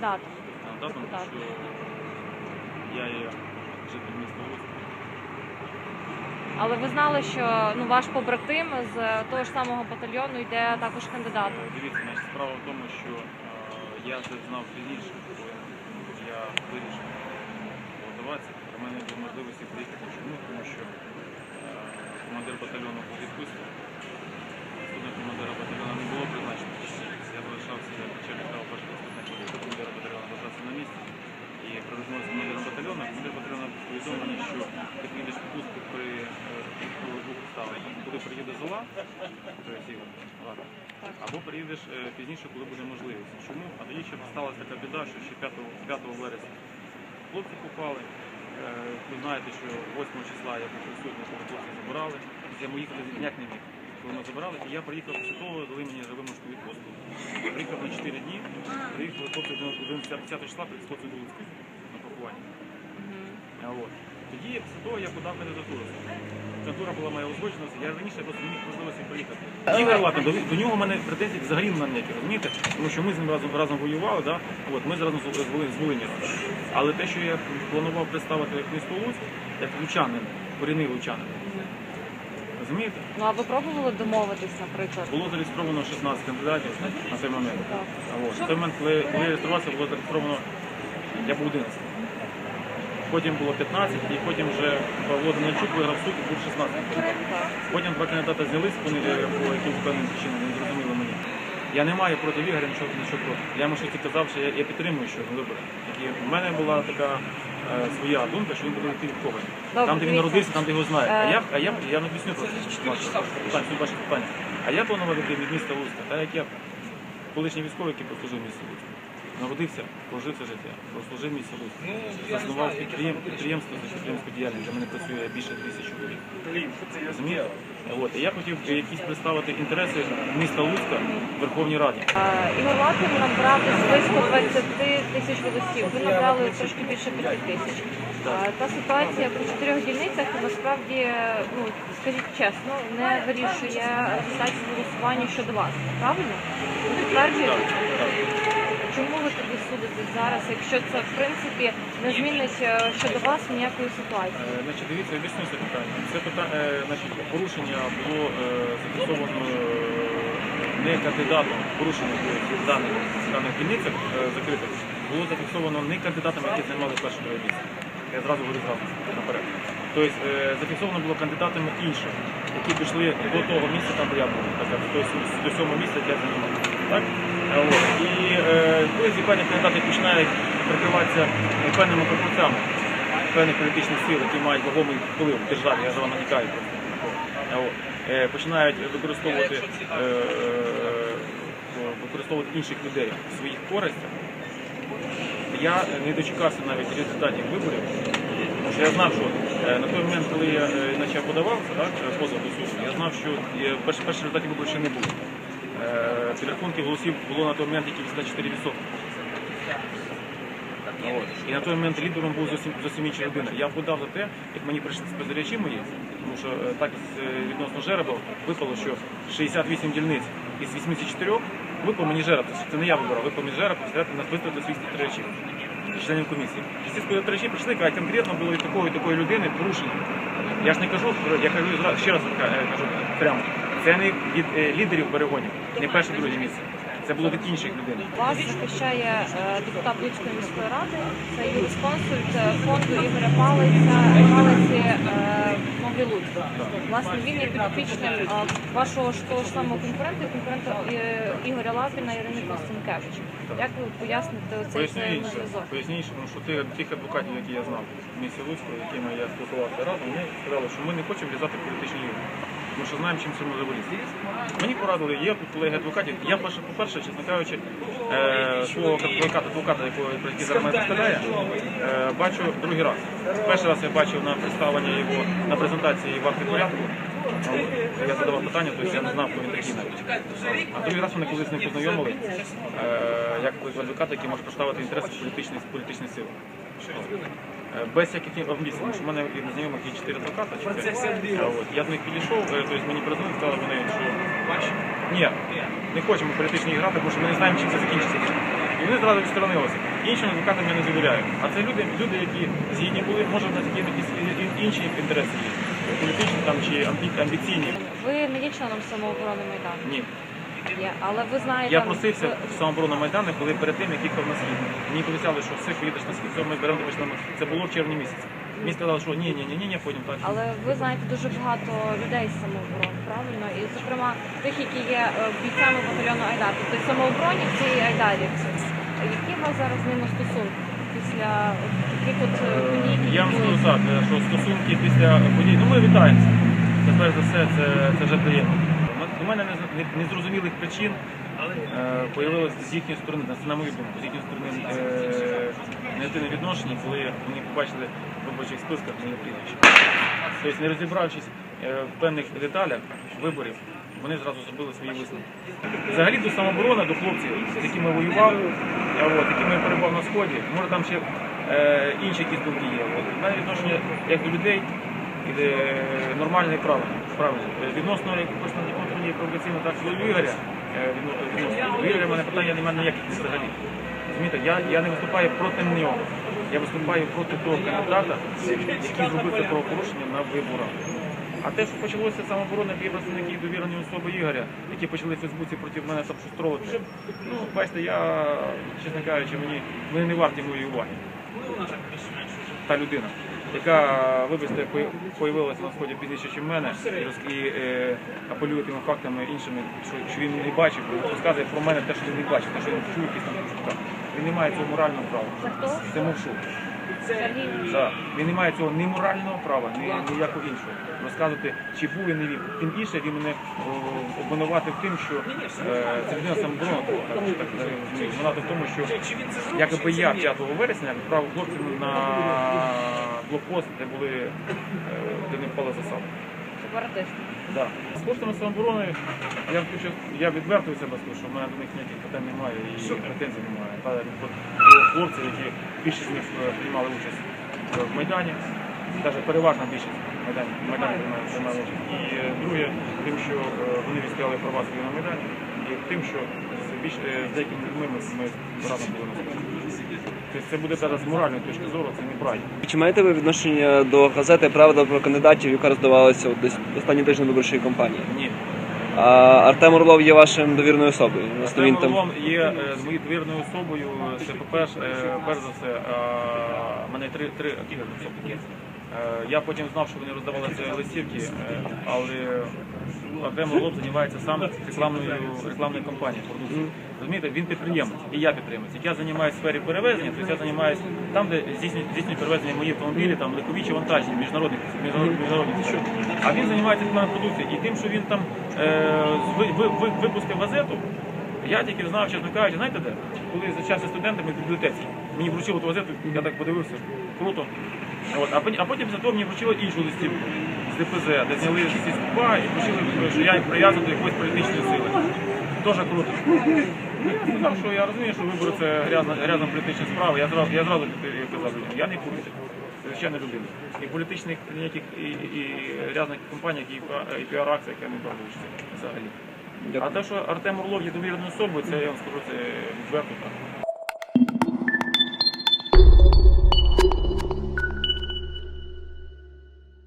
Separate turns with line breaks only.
кандидатом.
Кандидатом,
Депутат.
що я є житель міста.
Але ви знали, що ну ваш побратим з того ж самого батальйону йде також кандидатом.
Е, Дивіться, значить, справа в тому, що е, я це знав пізніше, коли я вирішив готуватися. У мене були можливості приїхати. Чому? Тому що е, командир батальйону був. Заступник командира батальйону не було призначено. Я залишався як начальник права першого заступника командира батальйону залишався на місці. І при розмові з командиром батальйону, командир батальйону що ти приїдеш в при е, двох обставинах. Коли приїде зола, або приїдеш е, пізніше, коли буде можливість. Чому? А тоді ще сталася така біда, що ще 5, 5 вересня хлопці попали. Е, Ви знаєте, що 8 числа я був присутній, коли хлопці забирали. Я їхати ніяк не міг. Коли ми забирали, і я приїхав після того, дали мені за вимушку відпустку. Приїхав на 4 дні, приїхали хлопці 10 числа, приїхали хлопці до Луцька на поховання. Тоді після того я подав кандидатуру. Кандидатура була моя узгоджена, я раніше просто не міг можливості приїхати. Ігор Латин, до, до нього в мене претензій взагалі немає ніяких, розумієте? Тому що ми з ним разом, разом воювали, да? От, ми разом з, з, з Волині. Але те, що я планував представити як місто Луцьк, як лучанин, корінний лучанин, розумієте?
Ну а ви пробували домовитись, наприклад?
Було зареєстровано 16 кандидатів на той момент.
Так.
От, в той момент, коли, коли я реєструвався, було зареєстровано, я був 11. Потім було 15, і потім вже Павло Данильчук виграв суд і був 16 кандидатів. Потім два кандидата знялись, вони по якимось певним причинам не зрозуміло мені. Я не маю проти Ігоря нічого, нічого проти. Я йому щось казав, що я, я підтримую, що він вибори. І в мене була така е, своя думка, що він буде йти від когось. Там, де він народився, там, де його знають. А
Е.
я, а я, я не об'ясню просто питання, суть питання. А я планував йти від міста Луцька, так як я колишній військовий, який прослужив в місті Луцька. Народився, прожив все життя, прослужив місце Луцька. Заснував підприємство за підприємську діяльність, де мене працює більше тисячі чоловік. Розумієте? От. І я хотів якісь представити інтереси міста Луцька в Верховній Раді.
Ігор Лапін набрав близько 20 тисяч голосів. Ви набрали трошки більше 5 тисяч. Та ситуація по чотирьох дільницях насправді, ну скажіть чесно, не вирішує результатів голосування щодо вас. Правильно? Ви підтверджуєте? Чому ви тоді судитесь зараз, якщо це в принципі не змінить е, щодо вас ніякої ситуації?
Е, Значить, дивіться, об'ясню це питання. Це питання, е, значить, порушення було зафіксовано не кандидатом, порушення в даних, дільницях закритих, було зафіксовано не кандидатами, які займали перше друге місце. Я зразу говорю зразу наперед. Тобто зафіксовано було кандидатами інших, які пішли до того місця, там де я був, так, до сьомого місця, яке я займав. Е, е, зібрані кандидати починають прикриватися певними пропорцями, певних політичних сил, які мають вагомий вплив в державі, я за вами нікаю от, е, Починають використовувати, е, е, використовувати інших людей в своїх користях. Я не дочекався навіть результатів виборів, тому що я знав, що е, на той момент, коли я е, почав подавався, е, позов до суду, я знав, що е, перші результатів виборів ще не було. Е, Підрахунки голосів було на той момент тільки 84%. І на той момент лідером був зовсім, інший людина. Я подав за те, як мені прийшли спостерігачі мої, тому що е, так е, відносно жереба випало, що 68 дільниць із 84 випав мені жереб. Це не я вибирав, випав мені жереб, нас виставити своїх спостерігачів, членів комісії. І ці прийшли, кажуть, конкретно було від такої такої людини порушення. Я ж не кажу, я кажу ще раз е, кажу прямо. Це не від лідерів перегонів, не перше друге місце. Це було від інших людей.
Вас захищає е, депутат Луцької міської ради, це юрисконсульт е, фонду Ігоря Палиця, Палиці е, Новий Луцьк. Власне, він є підопічним вашого ж того ж самого конкурента, конкурента Ігоря Лапіна Ірини Костенкевич. Як ви поясните взаємозв'язок?
Поясню інше, тому що ти- тих адвокатів, які я знав в місті Луцьку, якими я спілкувався разом, вони сказали, що ми не хочемо в'язати політичні ігри. Тому що знаємо, чим це може вилізти. Мені порадили, є колеги адвокатів. Я перше, по-перше, чесно кажучи, е, свого адвоката, якого який зараз мене представляє, бачу другий раз. Перший раз я бачив на представленні його на презентації в акті порядку. Я задавав питання, тобто я не знав, хто він такий навіть. А другий раз вони колись не познайомили, е, як адвоката, який може представити інтереси політичної сили. Е, Без всяких амбіцій, тому що в мене знайомих є чотири адвоката. Чотири. От. Я до них підійшов, тобто мені признали, сказали вони, що ні, не хочемо політичні грати, тому що ми не знаємо, чим це закінчиться. І вони зразу відсторонилися. Іншим адвокатам я не довіряю. А це люди, люди, які згідні були, може в нас якісь інші інтереси є, політичні там чи амбі- амбіційні.
Ви не є членом самооборони Майдану?
Ні.
Є. Але ви знаєте...
Я просився в самооборону Майдану, коли перед тим, як їхав на схід. Мені пообіцяли, що все, поїдеш на схід, все, ми беремо членом. Це було в червні місяці. Мені сказали, що ні, ні, ні, ні, ні, потім так.
Але ви знаєте дуже багато людей з самооборони, правильно? І, зокрема, тих, які є е, бійцями батальйону Айдар, тобто самооборонівці і айдарівці. Які у вас зараз з ними стосунки після таких от е, подій? які
Я вам скажу так, е, що стосунки після подій, ну ми вітаємося. Це перш за все, це, це вже приємно. У мене незрозумілих причин е, появилось з їхньої сторони, на- мою думку, з їхньої сторони е, негативне відношення, коли вони побачили в робочих списках моє прізвище. Тобто, не розібравшись е, в певних деталях виборів, вони зразу зробили свої висновки. Взагалі до самооборони, до хлопців, з якими воював, от, якими я перебував на сході, може там ще е, інші якісь думки є. От, відношення як до людей е, нормальне і правильне. Правильне. Е, Відносно мені провокаційно так до Ігоря, е, відносно. Ігоря в мене питання немає ніяких взагалі. Розумієте, я, я не виступаю проти нього. Я виступаю проти того кандидата, який зробив це правопорушення на виборах. А те, що почалося з самооборони, є представники довірені особи Ігоря, які почали в Фейсбуці проти мене щось. Ну, бачите, я, чесно кажучи, мені вони не варті моєї уваги. Та людина, яка, вибачте, появилася на сході пізніше, ніж мене, і, роз- і е, апелює тими фактами іншими, що, що він не бачив, розказує про мене те, що він не бачив, те, що він чув якісь там чутка. Він не має цього морального права.
Це?
Це мовшу. Да. Він не має цього ні морального права, ні ніякого іншого. Розказувати, чи був він не вів. Тим більше він мене о, обвинуватив тим, що е, це людина самооборона, так, так, так розумію. Вона в тому, що якоби я 5 вересня відправив хлопців на блокпост, де були е, де не впала засада.
сепаратист.
Да. З хлопцями самооборони я хочу, я відверто від себе скажу, що в мене до них ніяких питань немає і претензій немає. Та до які більшість з них е, приймали участь в Майдані, навіть переважна більшість Майдані, Майдані участь. І е, друге, тим, що вони відстояли права свої на Майдані, і тим, що більш, е, з деякими людьми ми, разом були на. Тобто це буде зараз з моральної точки зору, це неправильно.
Чи маєте ви відношення до газети Правда про кандидатів, яка роздавалася десь останній тиждень виборчої кампанії?
Ні.
А Артем Орлов є вашим довірною особою.
Артем
там
Орлом є е, моєю довірною особою. Це е, перш за все, мене три, три. Е, Я потім знав, що вони роздавали ці листівки, е, але Артем Орлов займається сам рекламною рекламною продукції. Розумієте, він підприємець, і я підприємець. Як я займаюся сфері перевезення, то я займаюся там, де здійснюють здійснюють перевезення мої автомобілі, там легковічі вантажні, міжнародні, міжнародні, сфери. А він займається рекламною продукцією. І тим, що він там е, ви- ви- ви- випустив газету, я тільки знав, чесно кажучи, знаєте де? Коли зачався студентами в бібліотеці. Мені вручили ту газету, я так подивився, круто. От, а, потім, а потім за того мені вручили іншу листівку з ДПЗ, де зняли всі скупа і вручили, що я прив'язаний до якоїсь політичної сили. Дуже круто. Я сказав, що я розумію, що вибори це грязна, грязна політична справа. Я зразу, я зразу казав, я не політик. Це звичайно людина. І політичних ніяких і, і грязних компаній, які і піар- і піар-акцій, яка не правда взагалі. А те, що Артем Орлов є довіреною особою, це я вам скажу, це відверто так.